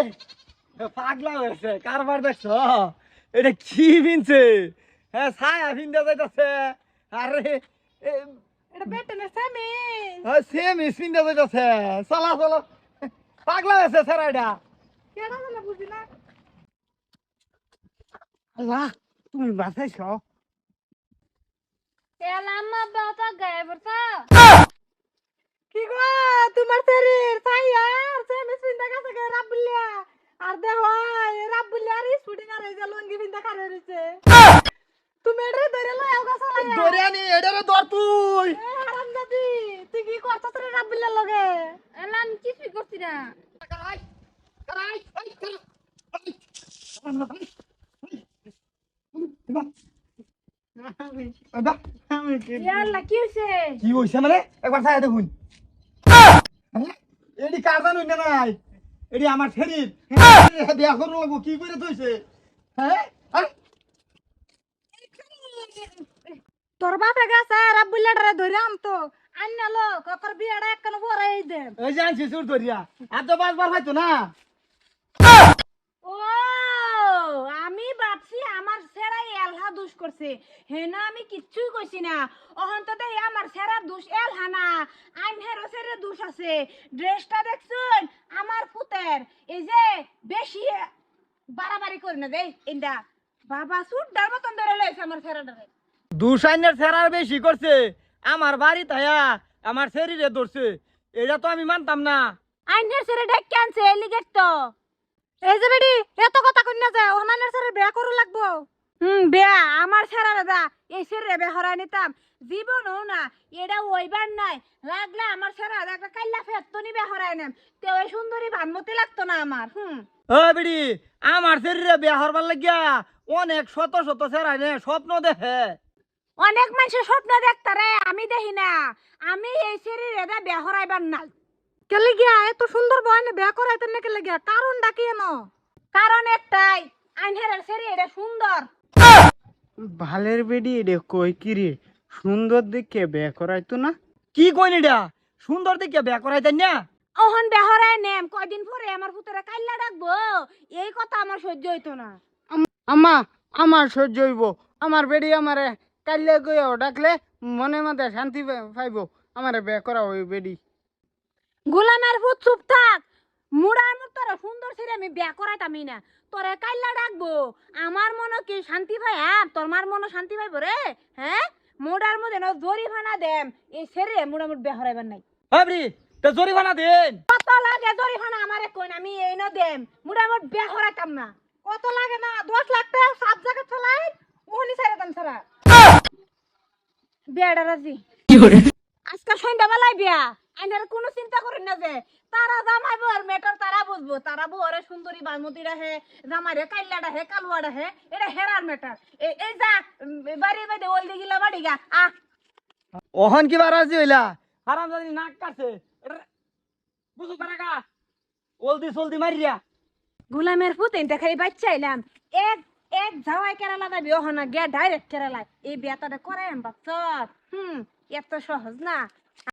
আরে পাগলা হয়েছে কারবার দেখছ? এটা কি বিনছে? হ্যাঁ ছায়া ভিন্দা যাইতাছে। আরে এটা বেটে না স্বামী? সেম স্পিনটা যাইতাছে। চলা চলো। পাগলা হয়েছে স্যার এটা। কেডা জানা বুঝি না? আল্লাহ তুমি বাঁচাইছ? এলাম্মা বাবা গায়ে পড়তা কি গো তোমার শরীর ছাইয়ার স্বামী চিন্তা কাছে গে রাবুলিয়া আর দেহ আর এই যে লঙ্গি বিন্দা কারে রইছে তুমি এটা ধরে লয় আও গাছ লাগা দরিয়ানি এটারে ধর তুই। কি করছস রে রাবুলিয়ার লগে? এলাম কিছুই করছি না। ইয়াল্লা কি হইছে? কি হইছে মানে? একবার দেখুন। এডি কার জানুন না নাই? এডি আমার শরীর। বিয়া করু লাগবো কি করে থইছে হ্যাঁ? তোর বাপে গেছে রাবুলিয়াটারে ধরে আনতো আন্না লো ককর বিয়াটা একখানে বড়াই দে এই যে আনছি সুর ধরিয়া। আর তো পাঁচবার হয়তো না ও আমি ভাবছি আমার সেরাই দুষ করছে হেনা আমি কিচ্ছুই কইছি না। অহন তো দেখি আমার সেরার দুষ এলহা না আইন হেরো সেরে দুষ আছে। ড্রেসটা দেখছুন? আমার পুতের। এই যে বেশি বাড়াবাড়ি করি না দেই ইন্দা। বাবা সুট ডার মতন ধরে লইছে আমার সেরাটারে। দুসাইনের ফেরার বেশি করছে। আমার বাড়ি তাইয়া আমার শরীরে ধরছে। এটা তো আমি মানতাম না। আইন হের সেরে ডেক ক্যান্সে এলিগেট তো। এই যে বেডি এত কথা কই না যায় ওনানের সেরে বিয়া করু লাগবো। হুম বিয়া। আমার সেরা দাদা এই সেরে বিয়া হরাই নিতাম। জীবনও না এটা ওইবার নাই। লাগলে আমার সেরা একটা কাল্লা ফেরতো নি বিয়া হরাই নেম তে ওই সুন্দরী ভানমতি লাগতো না আমার হুম। ও বিড়ি আমার শরীরে বিয়া হরবার লাগিয়া অনেক শত শত সেরাই নে স্বপ্ন দেখে। অনেক মানুষের স্বপ্ন দেখতারে আমি দেখি না। আমি এই শরীরে দা বিয়া হরাইবার নাই। কেলে গিয়া এত সুন্দর বয়নে বিয়া করাইতে না কেলে গিয়া কারণটা কি এনো? কারণ একটাই আইনের শরীর সুন্দর। ভালের বেডি রে কই কি রে? সুন্দর দেখে বে করাইতো না? কি কইনি এটা সুন্দর দেখে বিয়া করাইতেন না? ওহন বেহরায় নেম কয়দিন পরে আমার পুতরে কাইল্লা ডাকবো? এই কথা আমার সহ্য হইতো না। আমা আমার সহ্য হইব। আমার বেডি আমারে কাইলে গইয়াও ডাকলে মনে মধ্যে শান্তি পাইব। আমারে বে করা ওই বেডি। গোলামের পুত চুপ থাক। মুড়ার মত ছেলে আমি বিয়া করাইতামই না। তোরে কাইল্লা ডাকবো। আমার মনে কি শান্তি পাই হ্যাঁ তোর মার মনে শান্তি পাইব রে? হ্যাঁ? মুড়ার মধ্যে না জরিমানা দেম। এই ছেড়ে মুড়া বিয়া হরাইবার নাই। ভাবরি তো জরিমানা দেন। কত লাগে জরিমানা আমারে কইন আমি এই ন দেম। মুড় বিয়া হরাইতাম না। কত লাগে না? দশ লাখ টাকা সাত জায়গা চলাই ওহনি সাইরা দাম ছাড়া। বিয়াটা রাজি। আজকে সন্ধ্যাবেলায় বিয়া। আইনার কোনো চিন্তা করেন না যে তারা জামাই বউর মেটার তারা বুঝব। তারা বউরে সুন্দরী বামতি রাহে জামাই রে কাইল্লা রাহে কালুয়া রাহে এটা হেরার মেটার এই যা বাড়ি বাড়ি ওল দিগিলা বাড়ি গা আ। ওহন কি বারাজি হইলা? হারাম জানি নাক কাটছে। এটা- বুঝু কারাকা ওলদি সলদি মারিয়া। গোলামের পুতেন দেখাই বাচ্চা এলাম। এক এক যাওয়াই কেরালা যাবি ওহনা গিয়া ডাইরেক্ট কেরালা এই বিয়াটাতে করে বাচ্চা হুম এত সহজ না।